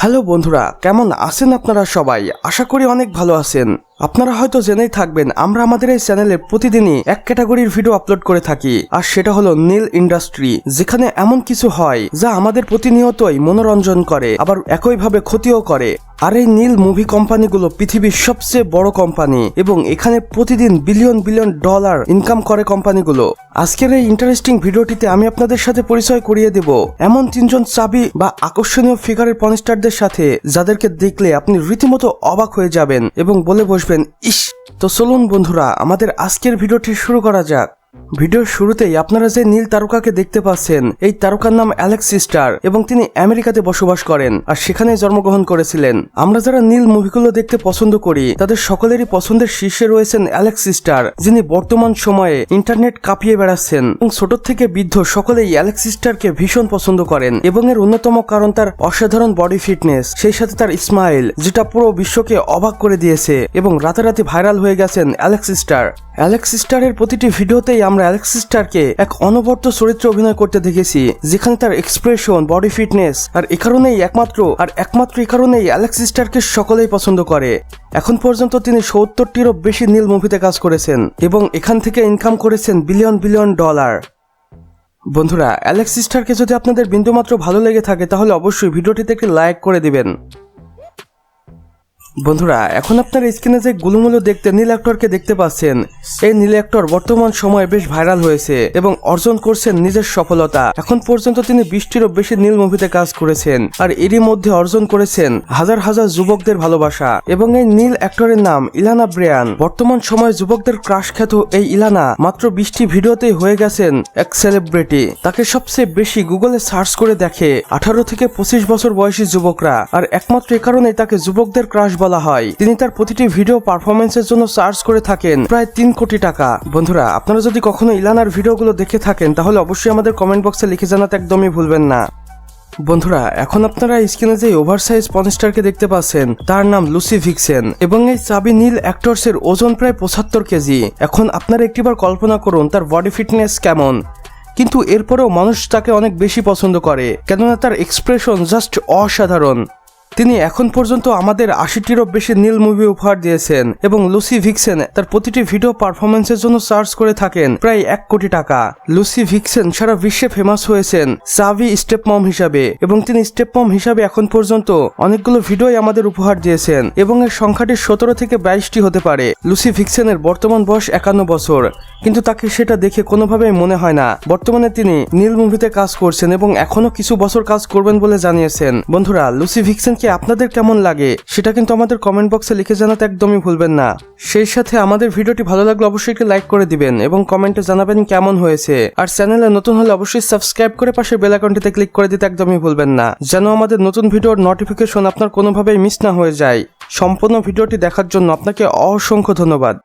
Hello বন্ধুরা, কেমন আছেন আপনারা সবাই? আশা করি অনেক ভালো আছেন। আপনারা হয়তো জেনেই থাকবেন, আমরা আমাদের এই চ্যানেলে প্রতিদিনই এক ক্যাটাগরির ভিডিও আপলোড করে থাকি। আর সেটা হলো নীল ইন্ডাস্ট্রি, যেখানে এমন কিছু হয় যা আমাদের প্রতিনিয়তই মনোরঞ্জন করে, আবার একইভাবে ক্ষতিও করে। আর এই নীল মুভি কোম্পানিগুলো পৃথিবীর সবচেয়ে বড় কোম্পানি এবং এখানে প্রতিদিন বিলিয়ন বিলিয়ন ডলার ইনকাম করে কোম্পানিগুলো। আজকের এই ইন্টারেস্টিং ভিডিওটিতে আমি আপনাদের সাথে পরিচয় করিয়ে দেব এমন তিনজন চাবি বা আকর্ষণীয় ফিগারের পনস্টারদের সাথে যাদেরকে দেখলে আপনি রীতিমতো অবাক হয়ে যাবেন এবং বলে বসবেন, ইস! তো চলুন বন্ধুরা, আমাদের আজকের ভিডিওটি শুরু করা যাক। ভিডিওর শুরুতেই আপনারা যে নীল তারকাকে দেখতে পাচ্ছেন, এই তারকার নাম অ্যালেক্স সিস্টার এবং তিনি আমেরিকাতে বসবাস করেন আর সেখানে জন্মগ্রহণ করেছিলেন। আমরা যারা নীল মুভিগুলো দেখতে পছন্দ করি, তাদের সকলেরই পছন্দের শীর্ষে রয়েছেন অ্যালেক্স স্টার যিনি বর্তমান সময়ে ইন্টারনেট কাঁপিয়ে বেড়াচ্ছেন এবং ছোট থেকে বৃদ্ধ সকলেই অ্যালেক্স স্টারকে ভীষণ পছন্দ করেন এবং এর অন্যতম কারণ তার অসাধারণ বডি ফিটনেস, সেই সাথে তার স্মাইল, যেটা পুরো বিশ্বকে অবাক করে দিয়েছে এবং রাতারাতি ভাইরাল হয়ে গেছেন অ্যালেক্স স্টার অ্যালেক্স স্টারের প্রতিটি ভিডিওতেই আমরা অ্যালেক্স স্টারকে এক অনবর্ত চরিত্রে অভিনয় করতে দেখেছি, যেখানে তার এক্সপ্রেশন বডি ফিটনেস আর এ কারণেই একমাত্র, আর একমাত্র এ কারণেই অ্যালেক্স স্টারকে সকলেই পছন্দ করে। এখন পর্যন্ত তিনি সত্তরটিরও বেশি নীল মুভিতে কাজ করেছেন এবং এখান থেকে ইনকাম করেছেন বিলিয়ন বিলিয়ন ডলার বন্ধুরা অ্যালেক্স স্টারকে যদি আপনাদের বিন্দুমাত্র ভালো লেগে থাকে, তাহলে অবশ্যই ভিডিওটিতে একটি লাইক করে দিবেন। বন্ধুরা, এখন আপনার স্ক্রিনে যে গুলুমুলু দেখতে, নীল অ্যাক্টরকে দেখতে পাচ্ছেন, এই নীল অ্যাক্টর বর্তমান সময়ে বেশ ভাইরাল হয়েছে এবং অর্জন করছেন নিজের সফলতা। এখন পর্যন্ত তিনি বিশটিরও বেশি নীল মুভিতে কাজ করেছেন, আর এরই মধ্যে অর্জন করেছেন হাজার হাজার যুবকদের ভালোবাসা। এবং এই নীল অ্যাক্টরের নাম ইলানা ব্রেয়ান। বর্তমান সময়ে যুবকদের ক্রাশ খ্যাত এই ইলানা মাত্র বিশটি ভিডিওতেই হয়ে গেছেন এক সেলিব্রিটি। তাকে সবচেয়ে বেশি গুগলে সার্চ করে দেখে আঠারো থেকে পঁচিশ বছর বয়সী যুবকরা, আর একমাত্র এ কারণে তাকে যুবকদের ক্রাশ বলা হয়। তিনি তার প্রতিটি ভিডিও পারফরমেন্সের জন্য সার্চ করে থাকেন প্রায় তিন কোটি টাকা। বন্ধুরা, আপনারা যদি কখনো ইলানার ভিডিওগুলো দেখে থাকেন, তাহলে অবশ্যই আমাদের কমেন্ট বক্সে লিখে জানাতে একদমই ভুলবেন না। বন্ধুরা, এখন আপনারা স্ক্রিনে যে ওভারসাইজ পনস্টারকে দেখতে পাচ্ছেন, তার নাম লুসি ভিক্সেন এবং এই চাবি নীল অ্যাক্টরসের ওজন প্রায় পঁচাত্তর কেজি। এখন আপনারা একটিবার কল্পনা করুন, তার বডি ফিটনেস কেমন। কিন্তু এরপরেও মানুষ তাকে অনেক বেশি পছন্দ করে, কেননা তার এক্সপ্রেশন জাস্ট অসাধারণ। তিনি এখন পর্যন্ত আমাদের আশিটিরও বেশি নীল মুভি উপহার দিয়েছেন এবং লুসি ভিক্সেন তার প্রতিটি ভিডিও পারফরমেন্সের জন্য সার্চ করে থাকেন প্রায় এক কোটি টাকা। লুসি ভিক্সেন সারা বিশ্বে ফেমাস হয়েছেন সাভি স্টেপ মম হিসাবে এবং তিনি স্টেপ মম হিসাবে এখন পর্যন্ত অনেকগুলো ভিডিওই আমাদের উপহার দিয়েছেন এবং এর সংখ্যাটি সতেরো থেকে বাইশটি হতে পারে। লুসি ভিক্সেনের বর্তমান বয়স একান্ন বছর, কিন্তু তাকে সেটা দেখে কোনোভাবেই মনে হয় না। বর্তমানে তিনি নীল মুভিতে কাজ করছেন এবং এখনও কিছু বছর কাজ করবেন বলে জানিয়েছেন। বন্ধুরা, লুসি ভিক্সেনকে আপনাদের কেমন লাগে, সেটা কিন্তু আমাদের কমেন্ট বক্সে লিখে জানাতে একদমই ভুলবেন না। সেই সাথে আমাদের ভিডিওটি ভালো লাগলে অবশ্যই একটি লাইক করে দিবেন এবং কমেন্টে জানাবেন কেমন হয়েছে। আর চ্যানেলে নতুন হলে অবশ্যই সাবস্ক্রাইব করে পাশে বেল আইকনটিতে ক্লিক করে দিতে একদমই ভুলবেন না। যেন আমাদের নতুন ভিডিওর নোটিফিকেশন আপনার কোনোভাবেই মিস না হয়ে যায়। সম্পূর্ণ ভিডিওটি দেখার জন্য আপনাকে অসংখ্য ধন্যবাদ।